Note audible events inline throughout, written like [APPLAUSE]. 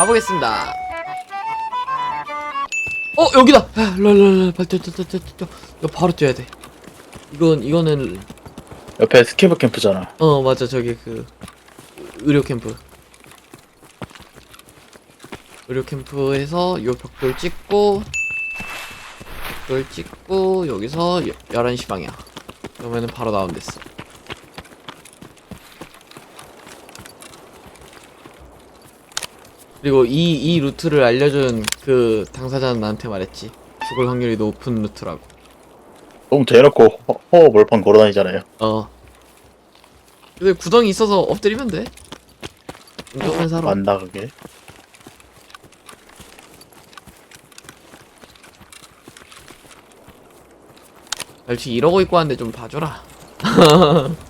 가보겠습니다. 어 여기다. 야, 랄랄랄, 뛰어. 이거 바로 뛰어야 돼. 이건 이거는 옆에 스케이프 캠프잖아. 어 맞아 저기 그 의료 캠프. 의료 캠프에서 요 벽돌 찍고 벽돌 찍고 여기서 여, 11시 방향. 그러면은 바로 나온 됐어. 그리고 이, 이 루트를 알려준 그 당사자는 나한테 말했지. 죽을 확률이 높은 루트라고. 너무 대놓고 허, 허 몰판 걸어다니잖아요. 어. 근데 구덩이 있어서 엎드리면 돼. 운동은 사러. 맞나 그게? 멸치 이러고 있고 하는데 좀 봐줘라. [LAUGHS]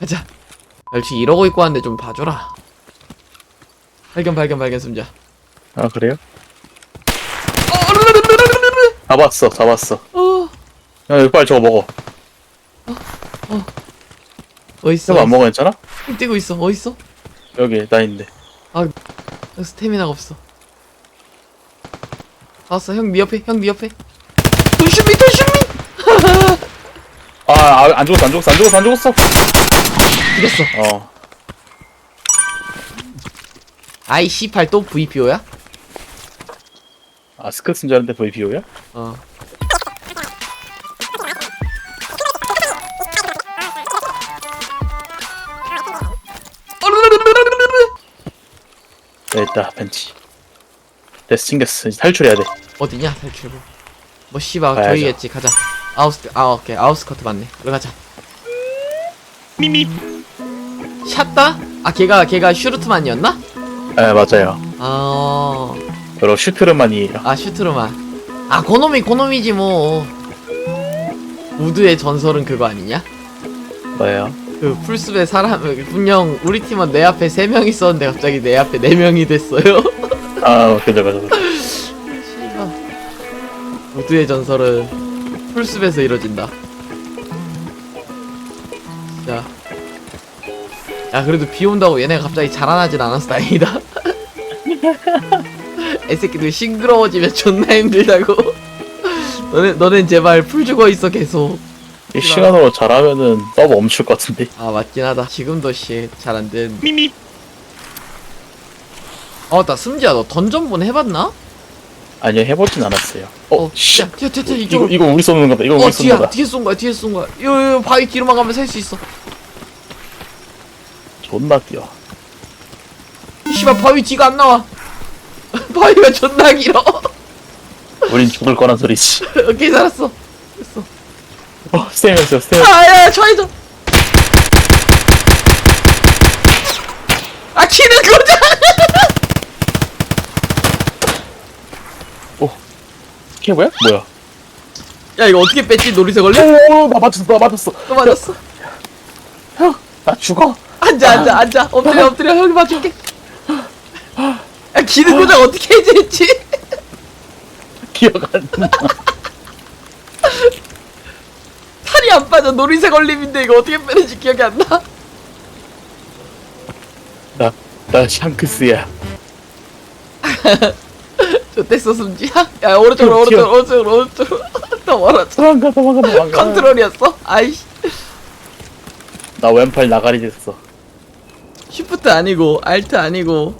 가자 멸치 이러고 있고 하는데 좀 봐줘라 발견 발견 발견 숨자 아 그래요? 어, 르르르르르르르. 잡았어, 잡았어. 어 야 이거 빨리 저거 먹어. 어딨어 저거 안 먹어 괜찮아? 힘 뛰고 있어 어딨어 여기 나 있는데. 스태미나가 없어 왔어 형네 옆에 형네 옆에 도슈미 도슈미 [LAUGHS] 아, 아, 안 죽었어, 안 죽었어, 안 죽었어, 안 죽었어. 죽였어 어, 아이 C8 또 VPO야? 아 스크스인 줄 알았는데 VPO야? 어 어르르르르르르르. 네, 벤치. 됐어, 챙겼어. 이제 탈출해야 돼. 어디냐 탈출구 뭐 씨발 가야죠. 저기겠지 가자 아우스 아 오케이 아우스커트 맞네 그래 가자 미미. 샷다? 아 걔가 걔가 슈루트만이었나? 네 맞아요. 아, 여러 슈트르만이에요. 아 슈트르만 아 고놈이 고놈이지 뭐 우드의 전설은 그거 아니냐? 뭐예요? 그 풀숲에 사람 분명 우리 팀은 내 앞에 3명 있었는데 갑자기 내 앞에 4명이 됐어요 [LAUGHS] 아 그죠 그죠. 그죠. [LAUGHS] 씨발 우드의 전설은 풀숲에서 이뤄진다 야 그래도 비 온다고 얘네가 갑자기 자라나진 않아서 다행이다 [LAUGHS] 애새끼들 싱그러워지면 존나 힘들다고 [LAUGHS] 너네, 너넨 제발 풀 죽어 있어 계속 이 시간으로 잘하면은 서버 멈출 것 같은데. 아 맞긴 하다 지금도 씨잘 안된 미미. 어나 승지야 너 던전본 해봤나? 아니요 해보진 않았어요. 어, 씨. 야, 뛰어 뛰어 이거 이거 우리 쏘는 거다. 이거 어 우리 쏘는 뒤야 거다. 뒤에 쏜 거야 뒤에 쏜 거야 요, 요 바위 뒤로만 가면 살 수 있어 존나 뛰어. 씨발 바위 뒤가 안 나와 [LAUGHS] 바위가 존나 길어 우린 죽을 거란 소리지. [LAUGHS] 오케이 살았어 됐어 어, 스테미였어요, 스테미. 아야 좌회전 아 키는 고장 이게 뭐야? 뭐야? 야 이거 어떻게 뺐지 놀이새 걸려? 오, 나 맞췄어, 나 맞췄어. 또 맞았어 형, 나 죽어. 앉아 앉아 앉아 엎드려 엎드려 형이 맞출게 야 기능 고장 어떻게 해제했지? 기억 안 나. 살이 안 빠져 놀이새 걸림인데 이거 어떻게 빼는지 기억이 안 나? 나, 나 샹크스야. [LAUGHS] 저때어 숨지야? 야 오른쪽으로 튀어, 오른쪽으로 오른쪽으로 오른쪽으로 더 멀어져 도망가, 도망가, 도망가. 컨트롤이었어? 아이씨 나 왼팔 나가리 됐어. 쉬프트 아니고 알트 아니고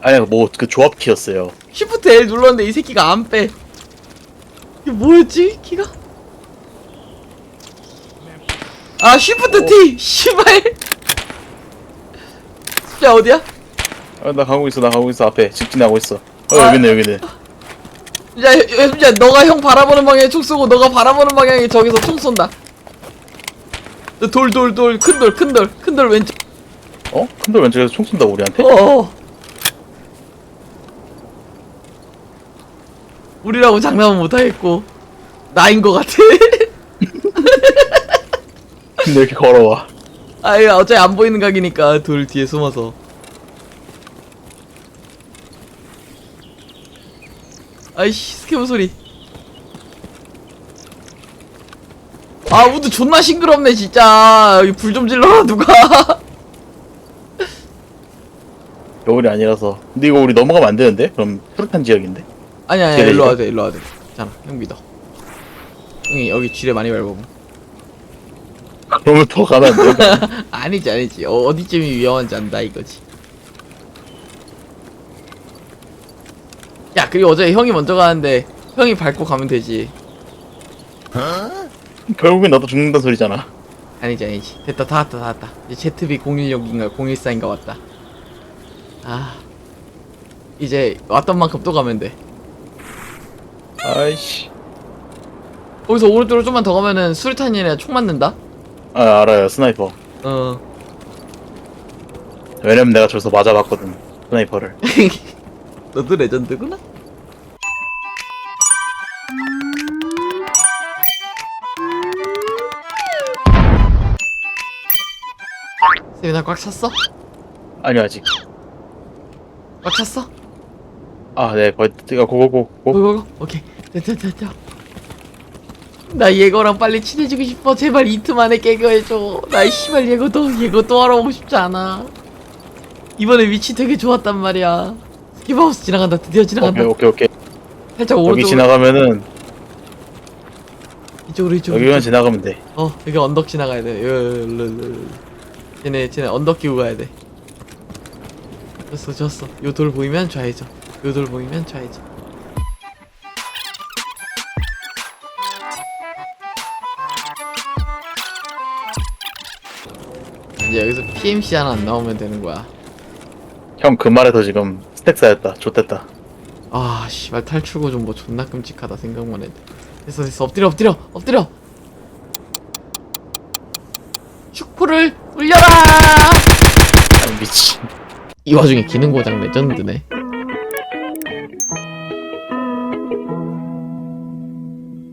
아니, 뭐, 그 조합 키였어요. 쉬프트 L 눌렀는데 이 새끼가 안 빼. 이게 뭐였지? 키가? 아 쉬프트 T 씨발. 자 어디야? 아, 나 가고 있어, 나 가고 있어, 앞에. 직진하고 있어. 어, 아. 여기 있네, 여기 있네. 야, 야, 야, 너가 형 바라보는 방향에 총 쏘고 너가 바라보는 방향에 저기서 총 쏜다. 돌, 돌, 돌, 큰 돌, 큰 돌, 큰 돌 왼쪽. 어? 큰돌 왼쪽에서 총 쏜다 우리한테? 어. 우리라고 장난은 못하겠고 나인 것 같아. [LAUGHS] 근데 이렇게 걸어와 아이 어차피 안 보이는 각이니까 돌 뒤에 숨어서. 아이씨 스케브 소리. 아 우드 존나 싱그럽네 진짜. 여기 불 좀 질러라 누가. [LAUGHS] 겨울이 아니라서 근데 이거 우리 넘어가면 안 되는데? 그럼 푸릇한 지역인데? 아니 아니 지뢰 일로? 와도 돼 일로 와도 돼. 괜찮아 형 믿어. 형이 여기 지뢰 많이 밟아보. 그러면 더 가면 안 돼? [LAUGHS] 아니지 아니지 어, 어디쯤이 위험한지 안다 이거지 야 그리고 어제 형이 먼저 가는데 형이 밟고 가면 되지 결국엔 나도 죽는다 소리잖아 아니지 아니지 됐다 다 왔다 다 왔다 이제 ZB016인가 014인가 왔다 아 이제 왔던 만큼 또 가면 돼. 아이씨. 거기서 오른쪽으로 좀만 더 가면은 수류탄이랑 총 맞는다? 아 알아요. 스나이퍼. 어. 왜냐면 내가 저기서 맞아봤거든 스나이퍼를. [LAUGHS] 너도 레전드구나? 세민아 꽉 찼어? 아니 아직 꽉 찼어? 아네 거의 가 고고고 고. 고고고. 오케이. 됐다 됐다 나 예거랑 빨리 친해지고 싶어. 제발 이틀 만에 깨겨해줘. 나이 씨발 예거도 예거 또 알아보고 싶지 않아. 이번에 위치 되게 좋았단 말이야. 스키바우스 지나간다. 드디어 지나간다. 오케이 오케이 오케이. 살짝 여기 오른쪽으로. 지나가면은 이쪽으로 이쪽으로. 여기만. 지나가면 돼. 어 여기 언덕 지나가야 돼. 쟤네 쟤네 언덕 끼고 가야 돼 졌어 졌어. 요 돌 보이면 좌회전. 요 돌 보이면 좌회전. 이제 여기서 PMC 하나 안 나오면 되는 거야. 형 그 말에서 지금 스택 쌓였다. 좋댔다. 아 씨발 탈출구 좀 뭐 존나 끔찍하다 생각만 해도. 됐어 됐어. 엎드려 엎드려 엎드려! 슈퍼를 올려라! 아니 미친 이 와중에 기능 고장 레전드네